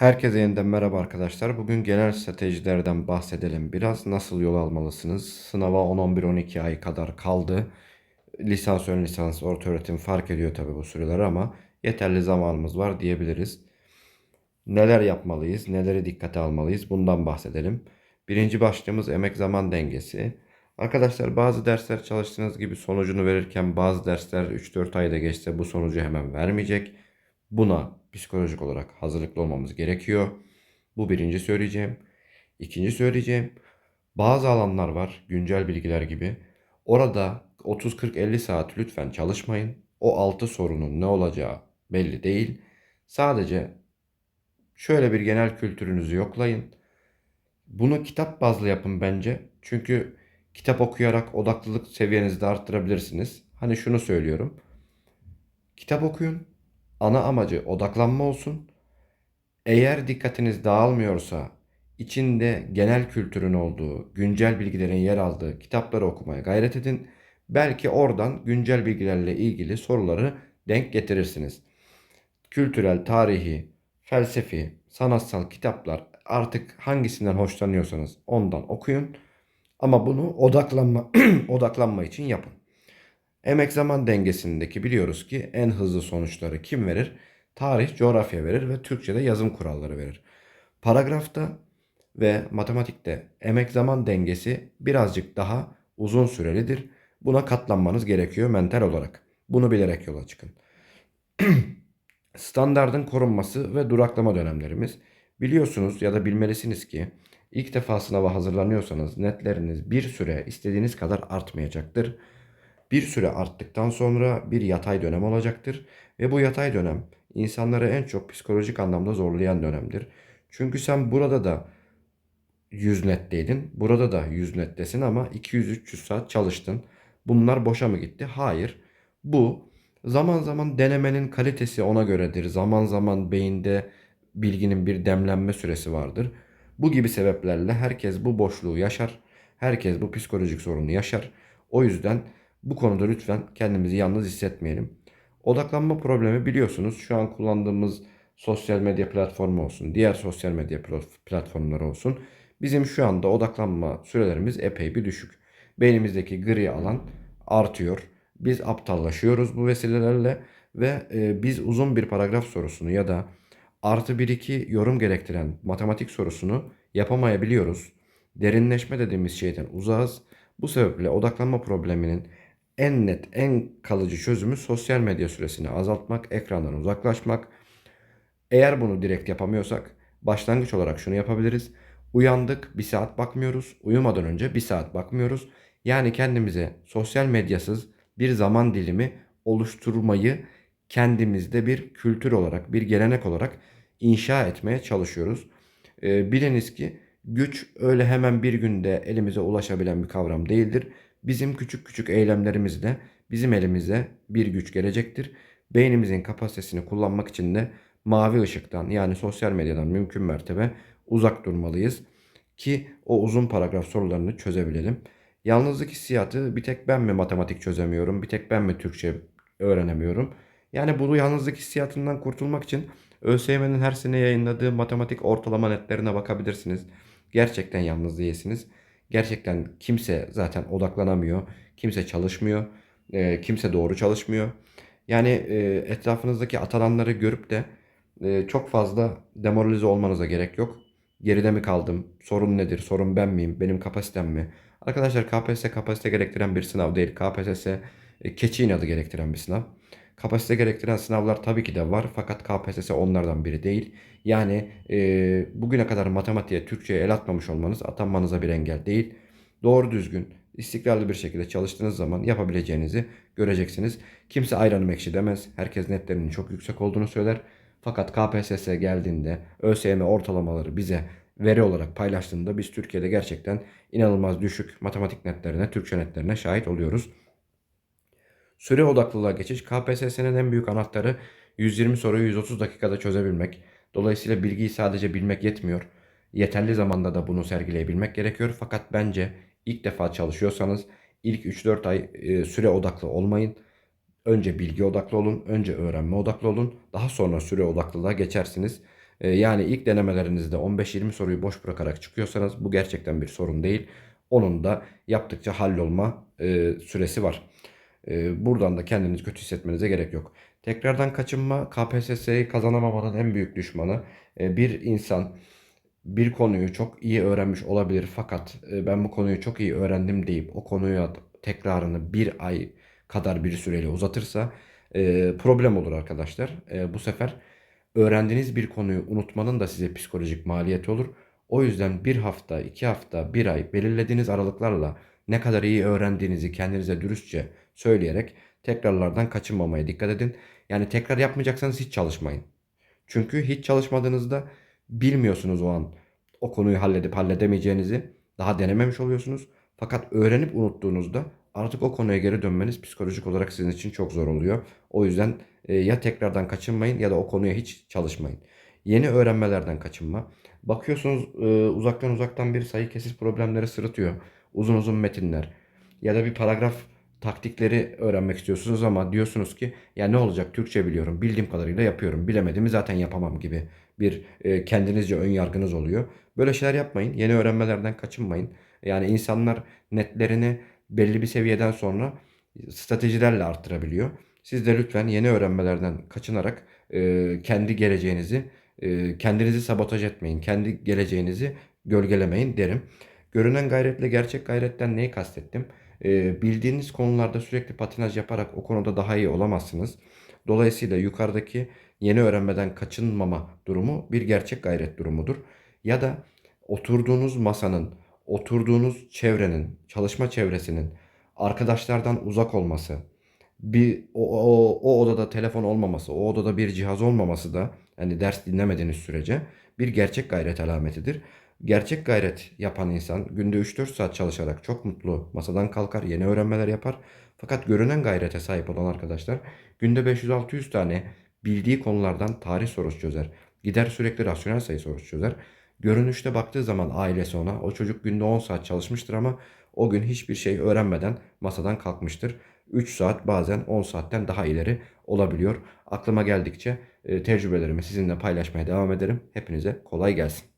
Herkese yeniden merhaba arkadaşlar. Bugün genel stratejilerden bahsedelim. Biraz nasıl yol almalısınız? Sınava 10-11-12 ay kadar kaldı. Lisans, ön lisans, orta öğretim fark ediyor tabii bu süreler ama yeterli zamanımız var diyebiliriz. Neler yapmalıyız? Neleri dikkate almalıyız? Bundan bahsedelim. Birinci başlığımız emek zaman dengesi. Arkadaşlar bazı dersler çalıştığınız gibi sonucunu verirken bazı dersler 3-4 ayda geçse bu sonucu hemen vermeyecek. Buna psikolojik olarak hazırlıklı olmamız gerekiyor. Bu birinci söyleyeceğim. İkinci söyleyeceğim. Bazı alanlar var, güncel bilgiler gibi. Orada 30-40-50 saat lütfen çalışmayın. O 6 sorunun ne olacağı belli değil. Sadece şöyle bir genel kültürünüzü yoklayın. Bunu kitap bazlı yapın bence. Çünkü kitap okuyarak odaklılık seviyenizi de arttırabilirsiniz. Hani şunu söylüyorum. Kitap okuyun. Ana amacı odaklanma olsun. Eğer dikkatiniz dağılmıyorsa içinde genel kültürün olduğu, güncel bilgilerin yer aldığı kitapları okumaya gayret edin. Belki oradan güncel bilgilerle ilgili soruları denk getirirsiniz. Kültürel, tarihi, felsefi, sanatsal kitaplar artık hangisinden hoşlanıyorsanız ondan okuyun. Ama bunu odaklanma odaklanma için yapın. Emek zaman dengesindeki biliyoruz ki en hızlı sonuçları kim verir? Tarih, coğrafya verir ve Türkçe'de yazım kuralları verir. Paragrafta ve matematikte emek zaman dengesi birazcık daha uzun sürelidir. Buna katlanmanız gerekiyor mental olarak. Bunu bilerek yola çıkın. Standardın korunması ve duraklama dönemlerimiz. Biliyorsunuz ya da bilmelisiniz ki ilk defa sınava hazırlanıyorsanız netleriniz bir süre istediğiniz kadar artmayacaktır. Bir süre arttıktan sonra bir yatay dönem olacaktır ve bu yatay dönem insanları en çok psikolojik anlamda zorlayan dönemdir. Çünkü sen burada da 100 netteydin, burada da 100 nettesin ama 200-300 saat çalıştın. Bunlar boşa mı gitti? Hayır. Bu zaman zaman denemenin kalitesi ona göredir. Zaman zaman beyinde bilginin bir demlenme süresi vardır. Bu gibi sebeplerle herkes bu boşluğu yaşar. Herkes bu psikolojik sorunu yaşar. O yüzden bu konuda lütfen kendimizi yalnız hissetmeyelim. Odaklanma problemi biliyorsunuz şu an kullandığımız sosyal medya platformu olsun, diğer sosyal medya platformları olsun. Bizim şu anda odaklanma sürelerimiz epey bir düşük. Beynimizdeki gri alan artıyor. Biz aptallaşıyoruz bu vesilelerle ve e, biz uzun bir paragraf sorusunu ya da artı bir iki yorum gerektiren matematik sorusunu yapamayabiliyoruz. Derinleşme dediğimiz şeyden uzağız. Bu sebeple odaklanma probleminin en net, en kalıcı çözümü sosyal medya süresini azaltmak, ekrandan uzaklaşmak. Eğer bunu direkt yapamıyorsak başlangıç olarak şunu yapabiliriz. Uyandık bir saat bakmıyoruz. Uyumadan önce bir saat bakmıyoruz. Yani kendimize sosyal medyasız bir zaman dilimi oluşturmayı kendimizde bir kültür olarak, bir gelenek olarak inşa etmeye çalışıyoruz. Ee, biliniz ki güç öyle hemen bir günde elimize ulaşabilen bir kavram değildir. Bizim küçük küçük eylemlerimizle bizim elimize bir güç gelecektir. Beynimizin kapasitesini kullanmak için de mavi ışıktan yani sosyal medyadan mümkün mertebe uzak durmalıyız ki o uzun paragraf sorularını çözebilelim. Yalnızlık hissiyatı bir tek ben mi matematik çözemiyorum, bir tek ben mi Türkçe öğrenemiyorum. Yani bu yalnızlık hissiyatından kurtulmak için ÖSYM'nin her sene yayınladığı matematik ortalama netlerine bakabilirsiniz. Gerçekten yalnız değilsiniz. Gerçekten kimse zaten odaklanamıyor. Kimse çalışmıyor. E, kimse doğru çalışmıyor. Yani e, etrafınızdaki atananları görüp de e, çok fazla demoralize olmanıza gerek yok. Geride mi kaldım? Sorun nedir? Sorun ben miyim? Benim kapasitem mi? Arkadaşlar KPSS kapasite gerektiren bir sınav değil. KPSS e, keçi inadı gerektiren bir sınav. Kapasite gerektiren sınavlar tabii ki de var fakat KPSS onlardan biri değil. Yani e, bugüne kadar matematiğe, Türkçe'ye el atmamış olmanız atanmanıza bir engel değil. Doğru düzgün, istikrarlı bir şekilde çalıştığınız zaman yapabileceğinizi göreceksiniz. Kimse ayranım ekşi demez. Herkes netlerinin çok yüksek olduğunu söyler. Fakat KPSS geldiğinde ÖSYM ortalamaları bize veri olarak paylaştığında biz Türkiye'de gerçekten inanılmaz düşük matematik netlerine, Türkçe netlerine şahit oluyoruz. Süre odaklılığa geçiş KPSS'nin en büyük anahtarı 120 soruyu 130 dakikada çözebilmek. Dolayısıyla bilgiyi sadece bilmek yetmiyor. Yeterli zamanda da bunu sergileyebilmek gerekiyor. Fakat bence ilk defa çalışıyorsanız ilk 3-4 ay e, süre odaklı olmayın. Önce bilgi odaklı olun, önce öğrenme odaklı olun. Daha sonra süre odaklılığa geçersiniz. E, yani ilk denemelerinizde 15-20 soruyu boş bırakarak çıkıyorsanız bu gerçekten bir sorun değil. Onun da yaptıkça hallolma e, süresi var. E, buradan da kendinizi kötü hissetmenize gerek yok. Tekrardan kaçınma KPSS'yi kazanamamanın en büyük düşmanı. E, bir insan bir konuyu çok iyi öğrenmiş olabilir fakat e, ben bu konuyu çok iyi öğrendim deyip o konuya tekrarını bir ay kadar bir süreyle uzatırsa e, problem olur arkadaşlar. E, bu sefer öğrendiğiniz bir konuyu unutmanın da size psikolojik maliyeti olur. O yüzden bir hafta, iki hafta, bir ay belirlediğiniz aralıklarla ne kadar iyi öğrendiğinizi kendinize dürüstçe söyleyerek tekrarlardan kaçınmamaya dikkat edin. Yani tekrar yapmayacaksanız hiç çalışmayın. Çünkü hiç çalışmadığınızda bilmiyorsunuz o an o konuyu halledip halledemeyeceğinizi daha denememiş oluyorsunuz. Fakat öğrenip unuttuğunuzda artık o konuya geri dönmeniz psikolojik olarak sizin için çok zor oluyor. O yüzden e, ya tekrardan kaçınmayın ya da o konuya hiç çalışmayın. Yeni öğrenmelerden kaçınma. Bakıyorsunuz e, uzaktan uzaktan bir sayı kesit problemleri sırıtıyor. Uzun uzun metinler. Ya da bir paragraf taktikleri öğrenmek istiyorsunuz ama diyorsunuz ki ya ne olacak Türkçe biliyorum. Bildiğim kadarıyla yapıyorum. Bilemediğimi zaten yapamam gibi bir e, kendinizce ön yargınız oluyor. Böyle şeyler yapmayın. Yeni öğrenmelerden kaçınmayın. Yani insanlar netlerini belli bir seviyeden sonra stratejilerle arttırabiliyor. Siz de lütfen yeni öğrenmelerden kaçınarak e, kendi geleceğinizi, e, kendinizi sabotaj etmeyin. Kendi geleceğinizi gölgelemeyin derim. Görünen gayretle gerçek gayretten neyi kastettim? E, bildiğiniz konularda sürekli patinaj yaparak o konuda daha iyi olamazsınız. Dolayısıyla yukarıdaki yeni öğrenmeden kaçınmama durumu bir gerçek gayret durumudur. Ya da oturduğunuz masanın, oturduğunuz çevrenin, çalışma çevresinin arkadaşlardan uzak olması, bir o, o, o odada telefon olmaması, o odada bir cihaz olmaması da hani ders dinlemediğiniz sürece bir gerçek gayret alametidir. Gerçek gayret yapan insan günde 3-4 saat çalışarak çok mutlu masadan kalkar, yeni öğrenmeler yapar. Fakat görünen gayrete sahip olan arkadaşlar günde 500-600 tane bildiği konulardan tarih sorusu çözer. Gider sürekli rasyonel sayı sorusu çözer. Görünüşte baktığı zaman ailesi ona o çocuk günde 10 saat çalışmıştır ama o gün hiçbir şey öğrenmeden masadan kalkmıştır. 3 saat bazen 10 saatten daha ileri olabiliyor. Aklıma geldikçe e, tecrübelerimi sizinle paylaşmaya devam ederim. Hepinize kolay gelsin.